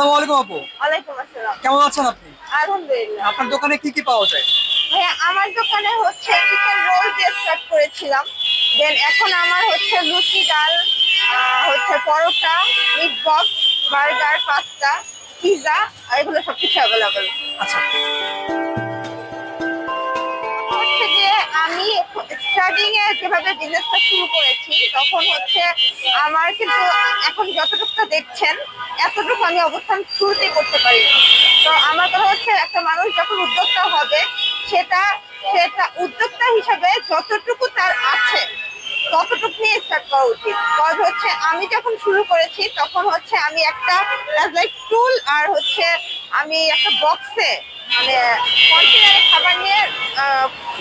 আসসালামু আলাইকুম আপু। ওয়ালাইকুম আসসালাম। কেমন আছেন আপনি? আলহামদুলিল্লাহ। আপনার দোকানে কি কি পাওয়া যায়? ভাইয়া আমার দোকানে হচ্ছে চিকেন রোল দিয়ে স্টার্ট করেছিলাম। দেন এখন আমার হচ্ছে লুচি ডাল হচ্ছে paratha meat box burger pasta pizza এগুলো সব কিছু অ্যাভেলেবল আচ্ছা। যেভাবে বিজনেসটা শুরু করেছি, তখন হচ্ছে আমার কিন্তু এখন যতটুকু দেখছেন, এতটুকু আমি অবস্থান শুরুতে করতে পারি তো আমার কথা হচ্ছে, একটা মানুষ যখন উদ্যোক্তা হবে, সেটা সেটা উদ্যোক্তা হিসাবে যতটুকু তার আছে, ততটুকু নিয়ে স্টার্ট করা উচিত। কারণ হচ্ছে, আমি যখন শুরু করেছি, তখন হচ্ছে আমি একটা লাইক টুল আর হচ্ছে আমি একটা বক্সে মানে কন্টেনারে খাবার নিয়ে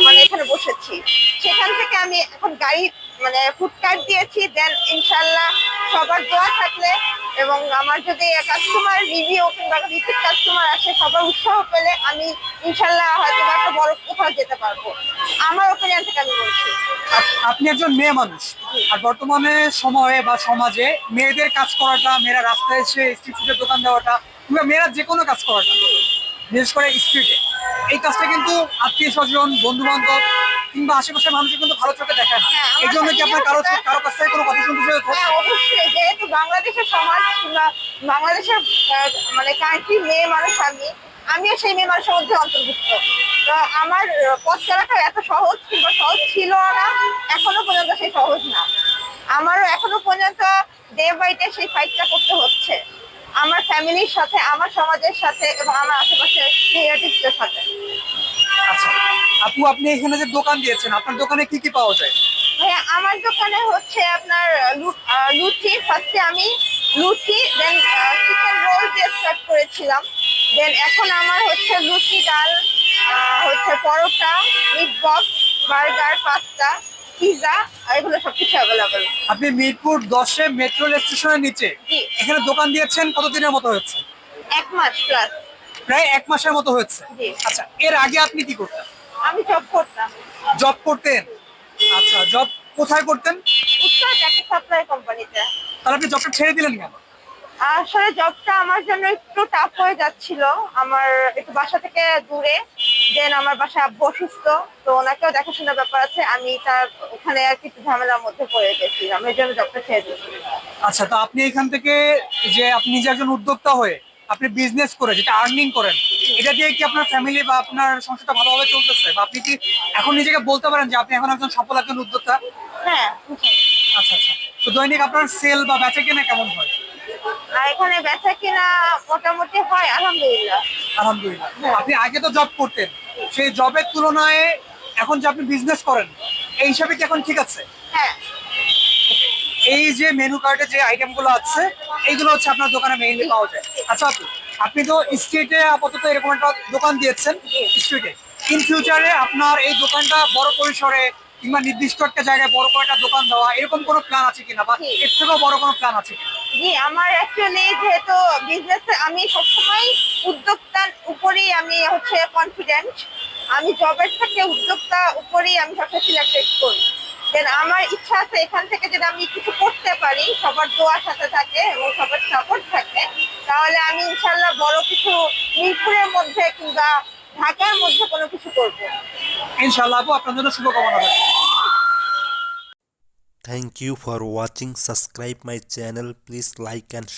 মানে এখানে বসেছি। আমি এখন গাড়ি মানে ফুডকার্ট দিয়েছি দেন ইনশাল্লাহ সবার দোয়া থাকলে এবং আমার যদি কাস্টমার রিভিউ কিংবা রিপিট কাস্টমার আসে সবার উৎসাহ পেলে আমি ইনশাল্লাহ হয়তো একটা বড় কোথাও যেতে পারব। আমার ওপিনিয়ন থেকে আমি বলছি। আপনি একজন মেয়ে মানুষ। আর বর্তমানে সময়ে বা সমাজে মেয়েদের কাজ করাটা মেয়েরা রাস্তায় এসে স্ট্রিট ফুডের দোকান দেওয়াটা কিংবা মেয়েরা যে কোনো কাজ করাটা বিশেষ করে স্ট্রিটে এই কাজটা কিন্তু আত্মীয় স্বজন বন্ধু বান্ধব কিংবা আশেপাশের মানুষের কিন্তু ভালো চোখে দেখে না। হ্যাঁ, এই জন্য কি আপনার কারও কারও কাছ থেকে কোনো কথা শুনতে চেয়েছে হ্যাঁ অবশ্যই যেহেতু বাংলাদেশের সমাজ কিংবা বাংলাদেশের মানে কান্ট্রি মেয়ে মানুষ আমি আমিও সেই মেয়ে মানুষের মধ্যে অন্তর্ভুক্ত। আমার পথ চলাটা এত সহজ কিংবা সহজ ছিল না এখনও পর্যন্ত সেই সহজ না। আমারও এখনও পর্যন্ত ডে বাই ডে সেই ফাইটটা করতে হচ্ছে। আমার ফ্যামিলির সাথে আমার সমাজের সাথে এবং আমার আশেপাশের রিলেটিভসদের সাথে। আচ্ছা। আপু আপনি এখানে যে দোকান দিয়েছেন আপনার দোকানে কি কি পাওয়া যায়? ভাইয়া আমার দোকানে হচ্ছে আপনার লুচি। ফার্স্টে আমি লুচি দেন চিকেন রোল দিয়ে স্টার্ট করেছিলাম। দেন এখন আমার হচ্ছে লুচি ডাল হচ্ছে paratha meat box burger pasta pizza এগুলো সব কিছু অ্যাভেলেবল আপনি মিরপুর দশে মেট্রো স্টেশনের নিচে? এখানে দোকান দিয়েছেন কতদিনের মতো হয়েছে? এক মাস প্লাস প্রায় এক মাসের মতো হয়েছে। আচ্ছা এর আগে আপনি কি করতেন? আমি জব করতাম। জব করতেন? আচ্ছা জব কোথায় করতেন? উত্তর একটা সাপ্লাই কোম্পানিতে তাহলে আপনি জবটা ছেড়ে দিলেন কেন? আসলে জবটা আমার জন্য একটু টাফ হয়ে যাচ্ছিল। আমার একটু বাসা থেকে দূরে। দেন আমার বাসা আব্বু অসুস্থ। তো ওনাকেও দেখাশোনার ব্যাপার আছে। আমি তার ওখানে আর কিছু ঝামেলার মধ্যে পড়ে গেছিলাম এর জন্য জবটা ছেড়ে দিয়েছি। আচ্ছা তো আপনি এখান থেকে যে আপনি যে একজন উদ্যোক্তা হয়ে আপনি বিজনেস করে যেটা আর্নিং করেন এটা দিয়ে কি আপনার ফ্যামিলি বা আপনার সংসারটা ভালোভাবে চলতেছে? বা আপনি কি এখন নিজেকে বলতে পারেন যে আপনি এখন একজন সফল একজন উদ্যোক্তা? হ্যাঁ আচ্ছা আচ্ছা। তো দৈনিক আপনার সেল বা বেচা কেনা কেমন হয়? এখানে বেচা কিনা মোটামুটি হয় আলহামদুলিল্লাহ। আলহামদুলিল্লাহ। আপনি আগে তো জব করতেন সেই জবের তুলনায় এখন যে আপনি বিজনেস করেন এই হিসাবে কি এখন ঠিক আছে? হ্যাঁ। এই যে মেনু কার্ডে যে আইটেমগুলো আছে এইগুলো হচ্ছে আপনার দোকানে মেইনলি পাওয়া যায়। আচ্ছা আপু আপনি তো স্ট্রিটে আপাতত এরকম একটা দোকান দিয়েছেন স্ট্রিটে ইন ফিউচারে আপনার এই দোকানটা বড় পরিসরে কিংবা নির্দিষ্ট একটা জায়গায় বড় করে একটা দোকান দেওয়া এরকম কোনো প্ল্যান আছে কিনা? বা এর থেকেও বড় কোনো প্ল্যান আছে কিনা? জি আমার অ্যাকচুয়ালি যেহেতু বিজনেস আমি সবসময় উদ্যোক্তার উপরেই আমি হচ্ছে কনফিডেন্ট আমি জবের থেকে উদ্যোক্তা উপরেই আমি সবসময় সিলেক্টেড করি। দেন আমার ইচ্ছা আছে এখান থেকে যদি আমি কিছু করতে পারি সবার দোয়ার সাথে থাকে এবং সবার সাপোর্ট থাকে তাহলে আমি ইনশাল্লাহ বড় কিছু মিরপুরের মধ্যে কিংবা ঢাকার মধ্যে কোনো কিছু করব ইনশাল্লাহ আপু আপনার জন্য শুভকামনা thank Thank you for watching. Subscribe my channel. Please like and share.